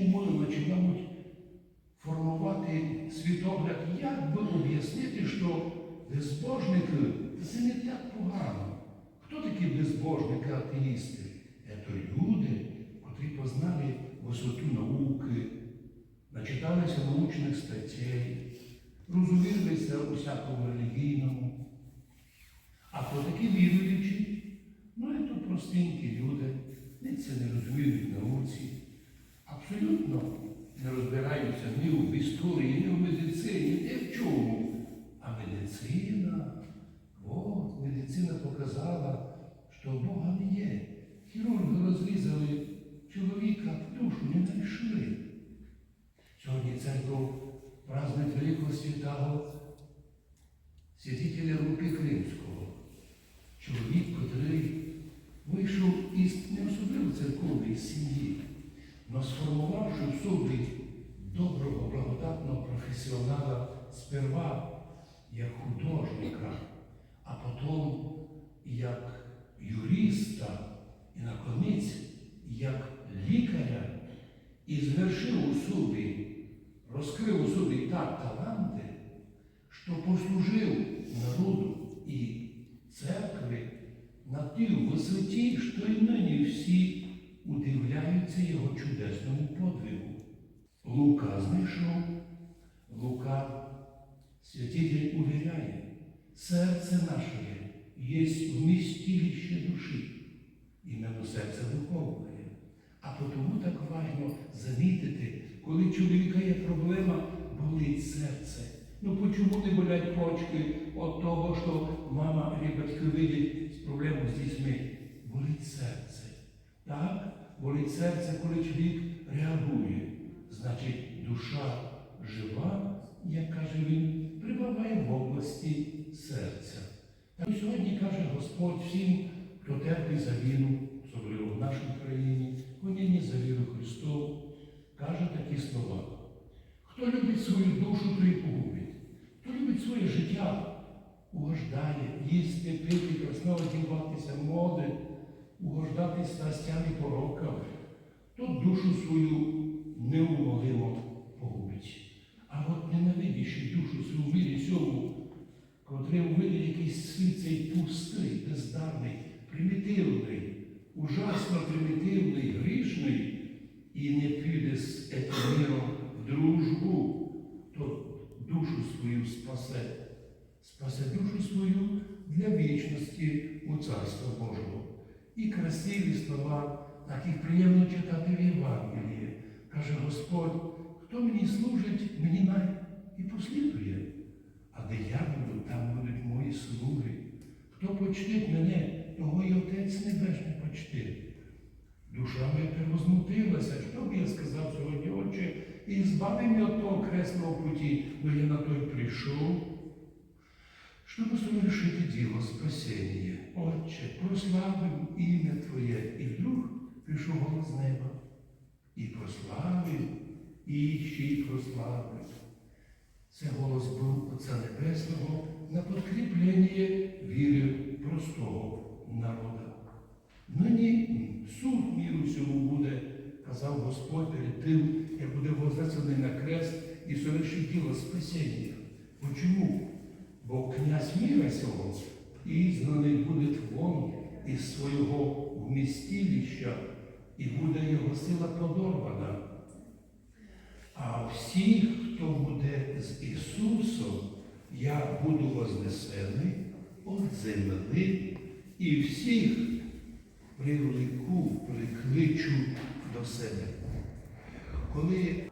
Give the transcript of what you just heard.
умовило чи мабуть формувати світогляд, як би об'яснити, що безбожник це не так погано. Хто такі безбожники, атеїсти? Це люди, котрі познали висоту науки, начиталися научних статей, розумілися усякому релігійному. А про такі віруючі, ну і то простенькі люди, вони це не розуміють в науці абсолютно не розбираються ні в історії, ні в медицині, ні в чому. А медицина, от, медицина показала, що Бога не є. Хірурги розрізали чоловіка, душу не знайшли. Сьогодні церква празднує великого святого святителя Луки Кримського. Як художника, а потім як юриста і наконець як лікаря, і звершив у собі, розкрив у собі так таланти, що послужив народу і церкви на тій висоті, що й нині всі удивляються його чудесному подвигу. Лука знайшов, Лука святитель увіряє, серце наше є вмістилище душі, іменно серце духовне. А тому так важливо замітити, коли чоловіка є проблема, болить серце. Ну почому не болять почки від того, що мама і батьки видять проблему з дітьми? Болить серце. Так? Болить серце, коли чоловік реагує. Значить, душа жива, як каже він, прибуває в області серця. Так сьогодні каже Господь всім, хто терпить за віру, особливо в нашій країні, гонінні за віру Христову, каже такі слова. Хто любить свою душу, той погубить. Хто любить своє життя, угождає, їсти, пити, красно одіватися, моди, угождати страстям і порокам, то душу свою неумолимо погубить. А от ненавидячи душу свою цьому, котрий увидить якийсь світ цей пустий, бездарний, примітивний, ужасно примітивний, грішний, і не піде з цим в дружбу, то душу свою спасе, спасе душу свою для вічності у Царство Божого. І красиві слова, так і приємно читати в Євангелії. Каже Господь, хто мені служить, мені най і послідує. А де я буду, там будуть мої слуги. Хто почтить мене, того й Отець Небесний почтить. Душа моя превозмутилася, що б я сказав сьогодні, Отче, і збави мене від того кресного путі, бо я на той прийшов, щоб совершити діло спасіння. Отче, прославив ім'я Твоє, і вдруг пішов голос неба. І прославив, і ще й прославив. Це голос був Отця Небесного на підкріплення віри простого народу. Нині суд міру цьому буде, казав Господь перед тим, як буде вознесений на крест і совершить діло спасіння. Почому? Бо князь міра цього ізнаний буде вон із свого вмістилища, і буде його сила подорвана. А всіх, хто буде з Ісусом, я буду вознесений от земли, і всіх привлеку, прикличу до себе. Коли